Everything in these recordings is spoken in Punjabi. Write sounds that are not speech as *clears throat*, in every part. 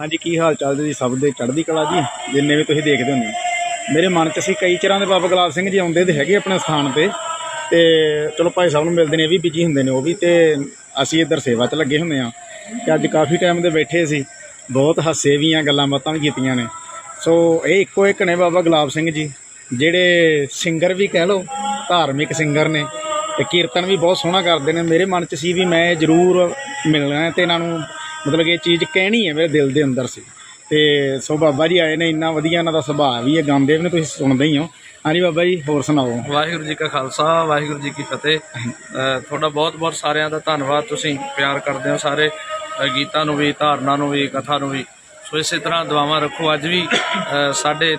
ਹਾਂਜੀ, ਕੀ ਹਾਲ ਚਾਲ ਜੀ? ਸਭ ਦੇ ਚੜ੍ਹਦੀ ਕਲਾ ਜੀ, ਜਿੰਨੇ ਵੀ ਤੁਸੀਂ ਦੇਖਦੇ ਹੁੰਦੇ ਹੋ। ਮੇਰੇ ਮਨ 'ਚ ਸੀ ਕਈ ਚਿਰਾਂ ਦੇ ਬਾਬਾ ਗੁਲਾਬ ਸਿੰਘ ਜੀ ਆਉਂਦੇ ਤੇ ਹੈਗੇ ਆਪਣੇ ਸਥਾਨ ਤੇ। ਤੇ ਚਲੋ ਭਾਈ ਸਾਹਿਬ ਨੂੰ ਮਿਲਦੇ ਨੇ, ਇਹ ਵੀ ਬਿਜ਼ੀ ਹੁੰਦੇ ਨੇ ਉਹ ਵੀ, ਤੇ ਅਸੀਂ ਇੱਧਰ ਸੇਵਾ 'ਚ ਲੱਗੇ ਹੁੰਦੇ ਆ ਤੇ ਅੱਜ ਕਾਫੀ ਟਾਈਮ ਦੇ ਬੈਠੇ ਸੀ, ਬਹੁਤ ਹੱਸੇ ਵੀ ਆ, ਗੱਲਾਂ ਬਾਤਾਂ ਵੀ ਕੀਤੀਆਂ ਨੇ। ਸੋ ਇਹ ਇੱਕੋ ਇੱਕ ਨੇ ਬਾਬਾ ਗੁਲਾਬ ਸਿੰਘ ਜੀ, ਜਿਹੜੇ ਸਿੰਗਰ ਵੀ ਕਹਿ ਲਓ, ਧਾਰਮਿਕ ਸਿੰਗਰ ਨੇ। ਤੇ ਕੀਰਤਨ ਵੀ ਬਹੁਤ ਸੋਹਣਾ ਕਰਦੇ ਨੇ। ਮੇਰੇ ਮਨ 'ਚ ਸੀ ਵੀ ਮੈਂ ਜ਼ਰੂਰ ਮਿਲਣਾ ਹੈ ਤੇ ਇਹਨਾਂ ਨੂੰ ਮਤਲਬ ਇਹ ਚੀਜ਼ ਕਹਿਣੀ ਹੈ ਮੇਰੇ ਦਿਲ ਦੇ ਅੰਦਰ ਸੀ। ਤੇ ਸੋ ਬਾਬਾ ਜੀ ਆਏ ਨੇ ਇੰਨਾ ਵਧੀਆ ਇਹਨਾਂ ਦਾ ਸੁਭਾਅ ਵੀ ਹੈ ਗਾਉਂਦੇ ਵੀ ਨੇ ਤੁਸੀਂ ਸੁਣਦੇ ਹੀ ਹੋ। ਹਾਂਜੀ ਬਾਬਾ ਜੀ ਹੋਰ ਸੁਣਾਓ? ਵਾਹਿਗੁਰੂ ਜੀ ਕਾ ਖਾਲਸਾ ਵਾਹਿਗੁਰੂ ਜੀ ਕੀ ਫਤਿਹ। ਤੁਹਾਡਾ ਬਹੁਤ ਬਹੁਤ ਸਾਰਿਆਂ ਦਾ ਧੰਨਵਾਦ ਤੁਸੀਂ ਪਿਆਰ ਕਰਦੇ ਹੋ ਸਾਰੇ ਗੀਤਾਂ ਨੂੰ ਵੀ ਧਾਰਨਾ ਨੂੰ ਵੀ ਕਥਾ ਨੂੰ ਵੀ। ਸੋ ਇਸੇ ਤਰ੍ਹਾਂ ਦੁਆਵਾਂ ਰੱਖੋ। ਅੱਜ ਵੀ ਸਾਡੇ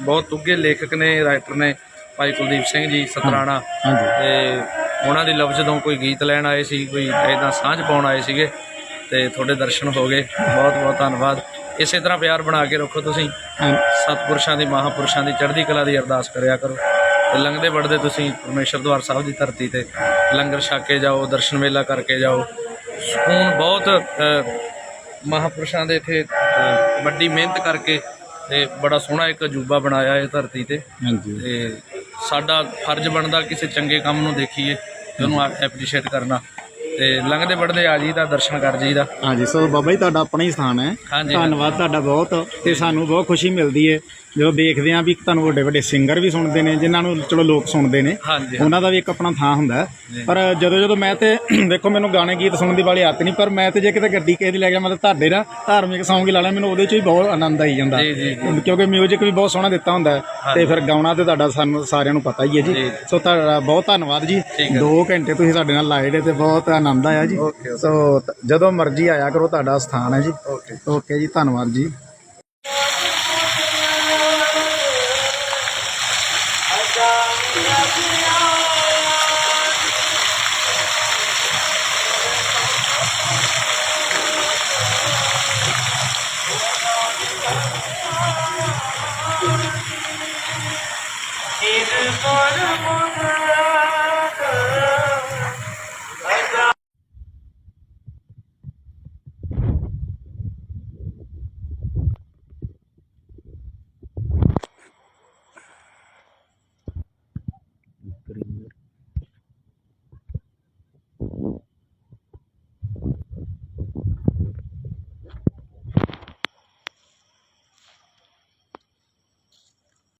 ਬਹੁਤ ਉੱਘੇ ਲੇਖਕ ਨੇ ਰਾਈਟਰ ਨੇ ਭਾਈ ਕੁਲਦੀਪ ਸਿੰਘ ਜੀ ਸਤਰਾਣਾ। ਤੇ ਉਹਨਾਂ ਦੀ ਲਫ਼ਜ਼ ਤੋਂ ਕੋਈ ਗੀਤ ਲੈਣ ਆਏ ਸੀ ਕੋਈ ਇਦਾਂ ਸਾਂਝ ਪਾਉਣ ਆਏ ਸੀਗੇ। ਤੇ ਤੁਹਾਡੇ ਦਰਸ਼ਨ ਹੋ ਗਏ। ਬਹੁਤ ਬਹੁਤ ਧੰਨਵਾਦ। ਇਸੇ ਤਰ੍ਹਾਂ ਪਿਆਰ ਬਣਾ ਕੇ ਰੱਖੋ ਤੁਸੀਂ। ਸਤਿਪੁਰਸ਼ਾਂ ਦੀ ਮਹਾਪੁਰਸ਼ਾਂ ਦੀ ਚੜ੍ਹਦੀ ਕਲਾ ਦੀ ਅਰਦਾਸ ਕਰਿਆ ਕਰੋ। ਤੇ ਲੰਘਦੇ ਵੜਦੇ ਤੁਸੀਂ ਪਰਮੇਸ਼ਰ ਦਵਾਰ ਸਾਹਿਬ ਦੀ ਧਰਤੀ ਤੇ ਲੰਗਰ ਛਕ ਕੇ ਜਾਓ ਦਰਸ਼ਨ ਮੇਲਾ ਕਰਕੇ ਜਾਓ। ਸਕੂਨ ਬਹੁਤ ਮਹਾਪੁਰਸ਼ਾਂ ਦੇ ਇੱਥੇ ਵੱਡੀ ਮਿਹਨਤ ਕਰਕੇ ਤੇ ਬੜਾ ਸੋਹਣਾ ਇੱਕ ਅਜੂਬਾ ਬਣਾਇਆ ਇਹ ਧਰਤੀ ਤੇ। ਹਾਂਜੀ। ਤੇ ਸਾਡਾ ਫਰਜ਼ ਬਣਦਾ ਕਿਸੇ ਚੰਗੇ ਕੰਮ ਨੂੰ ਦੇਖੀਏ ਤੇ ਉਹਨੂੰ ਐਪਰੀਸ਼ੀਏਟ ਕਰਨਾ। ਤੇ ਲੰਘਦੇ ਵੜਦੇ ਆ ਜੀ ਦਾ ਦਰਸ਼ਨ ਕਰ ਜੀ ਦਾ ਹਾਂਜੀ ਸੋ ਬਾਬਾ ਜੀ ਤੁਹਾਡਾ ਆਪਣਾ ਹੀ ਸਥਾਨ ਹੈ। ਹਾਂਜੀ। ਧੰਨਵਾਦ ਤੁਹਾਡਾ ਬਹੁਤ ਤੇ ਸਾਨੂੰ ਬਹੁਤ ਖੁਸ਼ੀ ਮਿਲਦੀ ਹੈ। ਜਦੋਂ ਦੇਖਦੇ ਆਂ ਵੀ ਤੁਹਾਨੂੰ ਵੱਡੇ ਵੱਡੇ ਸਿੰਗਰ ਵੀ ਸੁਣਦੇ ਨੇ ਜਿਨ੍ਹਾਂ ਨੂੰ ਚਲੋ ਲੋਕ ਸੁਣਦੇ ਨੇ ਹਾਂਜੀ ਉਹਨਾਂ ਦਾ ਵੀ ਇੱਕ ਆਪਣਾ ਥਾਂ ਹੁੰਦਾ ਹੈ। ਪਰ ਜਦੋਂ ਜਦੋਂ ਮੈਂ ਤੇ *clears throat* ਦੇਖੋ ਮੈਨੂੰ ਗਾਣੇ ਗੀਤ ਸੁਣਨ ਦੀ ਵਾਲੀ ਆਦਤ ਨਹੀਂ ਪਰ ਮੈਂ ਤੇ ਜੇ ਕਿਤੇ ਗੱਡੀ ਕਿਸੇ ਦੀ ਲੈ ਗਿਆ ਮਤਲਬ ਤੁਹਾਡੇ ਨਾ ਧਾਰਮਿਕ ਸੌਂਗ ਹੀ ਲਾ ਲਿਆ ਮੈਨੂੰ ਉਹਦੇ ਚ ਵੀ ਬਹੁਤ ਆਨੰਦ ਆਈ ਜਾਂਦਾ। ਜੀ ਜੀ ਕਿਉਂਕਿ 뮤직 ਵੀ ਬਹੁਤ ਸੋਹਣਾ ਦਿੱਤਾ ਹੁੰਦਾ ਹੈ। ਤੇ ਫਿਰ ਗਾਉਣਾ ਤੇ ਤੁਹਾਡਾ ਸਾਨੂੰ ਸਾਰਿਆਂ ਨੂੰ ਪਤਾ ਹੀ ਹੈ ਜੀ। ਸੋ ਤੁਹਾਡਾ ਬਹੁਤ ਧੰਨਵਾਦ ਜੀ। ਠੀਕ ਹੈ। 2 ਘੰਟੇ ਤੁਸੀਂ ਸਾਡੇ ਨਾਲ ਲਾਏ ਨੇ ਤੇ ਬਹੁਤ ਆਨੰਦ ਆਇਆ ਜੀ। ਸੋ ਤ- ਜਦੋਂ ਮਰਜ਼ੀ ਆਇਆ ਕਰੋ ਤੁਹਾਡਾ ਸਥਾਨ ਹੈ ਜੀ। ਓਕੇ ਜੀ ਧੰਨਵਾਦ ਜੀ। இது ஒரு முதல்